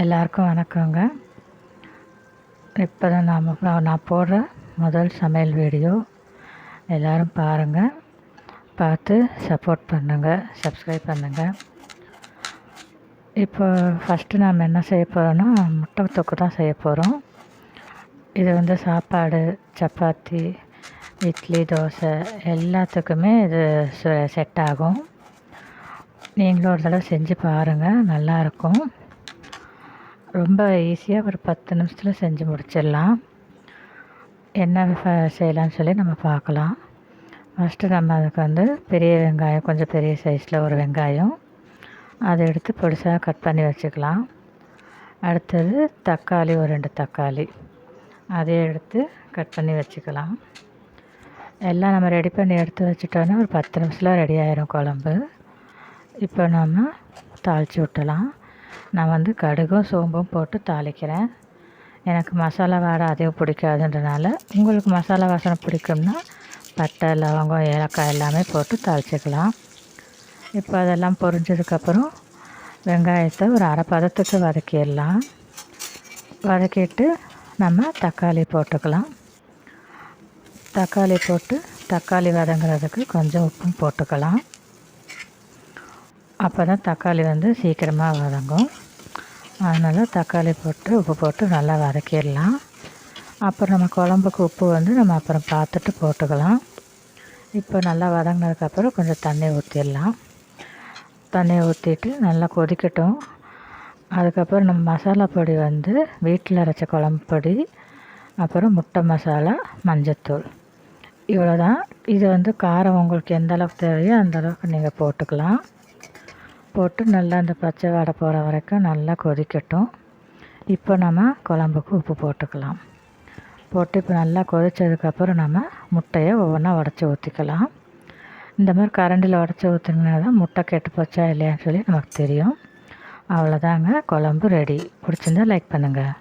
எல்லாருக்கும் வணக்கங்க. இப்போ தான் நாம் நான் போடுற முதல் சமையல் வீடியோ. எல்லோரும் பாருங்கள் பார்த்து சப்போர்ட் பண்ணுங்கள் சப்ஸ்கிரைப் பண்ணுங்கள் இப்போ ஃபஸ்ட்டு நாம் என்ன செய்ய போகிறோன்னா முட்டை தொக்கு தான் செய்ய போகிறோம் இது வந்து சாப்பாடு சப்பாத்தி இட்லி தோசை எல்லாத்துக்குமே இது செட் ஆகும். நீங்களும் ஒரு தடவை செஞ்சு பாருங்கள் நல்லாயிருக்கும் ரொம்ப ஈஸியாக ஒரு பத்து நிமிஷத்தில் செஞ்சு முடிச்சிடலாம். என்ன செய்யலாம்னு சொல்லி நம்ம பார்க்கலாம். ஃபஸ்ட்டு நம்ம அதுக்கு வந்து பெரிய வெங்காயம் கொஞ்சம் பெரிய சைஸில் ஒரு வெங்காயம். அதை எடுத்து பொடிசாக கட் பண்ணி வச்சுக்கலாம். அடுத்தது தக்காளி ஒரு ரெண்டு தக்காளி. அதையும் எடுத்து கட் பண்ணி வச்சுக்கலாம். எல்லாம் நம்ம ரெடி பண்ணி எடுத்து வச்சுட்டோன்னா ஒரு பத்து நிமிஷத்தில் ரெடி ஆயிரும் குழம்பு. இப்போ நம்ம தாளித்து விட்டலாம் நான் வந்து கடுகும் சோம்பும் போட்டு தாளிக்கிறேன். எனக்கு மசாலா வாடை அதிகம் பிடிக்காதுன்றனால உங்களுக்கு மசாலா வாசனை பிடிக்கும்னா பட்டை லவங்கம் ஏலக்காய் எல்லாமே போட்டு தாளிச்சிக்கலாம். இப்போ அதெல்லாம் பொரிஞ்சதுக்கப்புறம் வெங்காயத்தை ஒரு அரை பதத்துக்கு வதக்கிடலாம். வதக்கிட்டு நம்ம தக்காளி போட்டுக்கலாம். தக்காளி போட்டு தக்காளி வதங்குறதுக்கு கொஞ்சம் உப்பும் போட்டுக்கலாம். அப்போ தான் தக்காளி வந்து சீக்கிரமாக வதங்கும். அதனால் தக்காளி போட்டு உப்பு போட்டு நல்லா வதக்கிடலாம். அப்புறம் நம்ம குழம்புக்கு உப்பு வந்து நம்ம அப்புறம் பார்த்துட்டு போட்டுக்கலாம். இப்போ நல்லா வதங்கினதுக்கப்புறம் கொஞ்சம் தண்ணி ஊற்றிடலாம் தண்ணி ஊற்றிட்டு நல்லா கொதிக்கட்டும். அதுக்கப்புறம் நம்ம மசாலா பொடி வந்து வீட்டில் அரைச்ச குழம்பு பொடி அப்புறம் முட்டை மசாலா மஞ்சத்தூள். இவ்வளோ தான் இது வந்து காரம் உங்களுக்கு எந்த அளவுக்கு தேவையோ அந்தளவுக்கு நீங்கள் போட்டுக்கலாம். போட்டு நல்லா அந்த பச்சை வாடை போகிற வரைக்கும் நல்லா கொதிக்கட்டும். இப்போ நம்ம குழம்புக்கு உப்பு போட்டுக்கலாம். போட்டு இப்போ நல்லா கொதித்ததுக்கப்புறம் நம்ம முட்டையை ஒவ்வொன்றா உடச்சி ஊற்றிக்கலாம் இந்த மாதிரி கரண்டில் உடச்சி ஊற்றினா தான் முட்டை கெட்டு போச்சா இல்லையான்னு சொல்லி நமக்கு தெரியும். அவ்வளோதாங்க குழம்பு ரெடி. பிடிச்சிருந்தா லைக் பண்ணுங்கள்